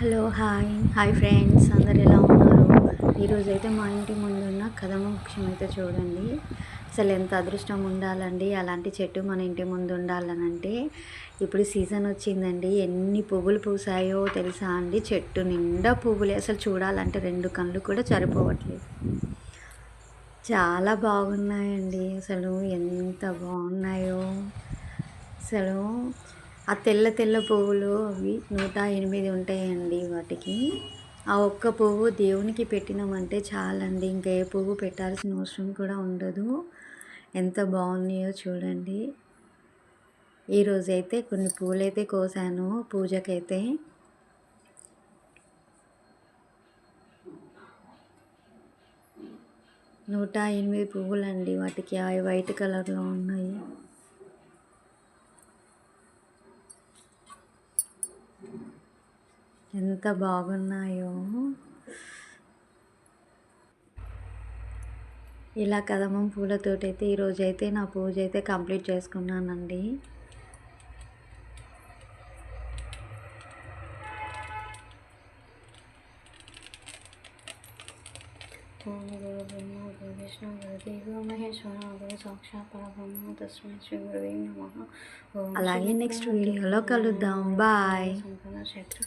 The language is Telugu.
Hello hi. హాయ్ ఫ్రెండ్స్ అందరు ఎలా ఉన్నారు? ఈరోజు అయితే మా ఇంటి ముందున్న కదమ వృక్షం అయితే చూడండి. అసలు ఎంత అదృష్టం ఉండాలండి? అలాంటి చెట్టు మన ఇంటి ముందు ఉండాలనంటే ఇప్పుడు సీజన్ వచ్చిందండి. ఎన్ని పువ్వులు పూసాయో తెలుసా అండి? చెట్టు నిండా పువ్వులే. అసలు చూడాలంటే రెండు కళ్ళు కూడా సరిపోవట్లేదు. చాలా బాగున్నాయండి. అసలు ఎంత బాగున్నాయో. అసలు ఆ తెల్ల తెల్ల పువ్వులు అవి నూట ఎనిమిది ఉంటాయండి వాటికి. ఆ ఒక్క పువ్వు దేవునికి పెట్టినామంటే చాలండి. ఇంకా ఏ పువ్వు పెట్టాల్సిన అవసరం కూడా ఉండదు. ఎంత బాగున్నాయో చూడండి. ఈరోజైతే కొన్ని పూలైతే కోసాను. పూజకైతే నూట ఎనిమిది పువ్వులండి వాటికి. అవి వైట్ కలర్లో ఉన్నాయి. ఎంత బాగున్నాయో. ఇలా కదమం పూలతోటైతే ఈరోజు అయితే నా పూజ అయితే కంప్లీట్ చేసుకున్నానండి. ఓం గురు బ్రహ్మ గురు విష్ణు గురు దేవో మహేశ్వర గురు సాక్షాత్ పరబ్రహ్మ తస్మై శ్రీ గురువే నమః ఓం అలాగే నెక్స్ట్ వీడియోలో కలుద్దాం బాయ్ క్షేత్ర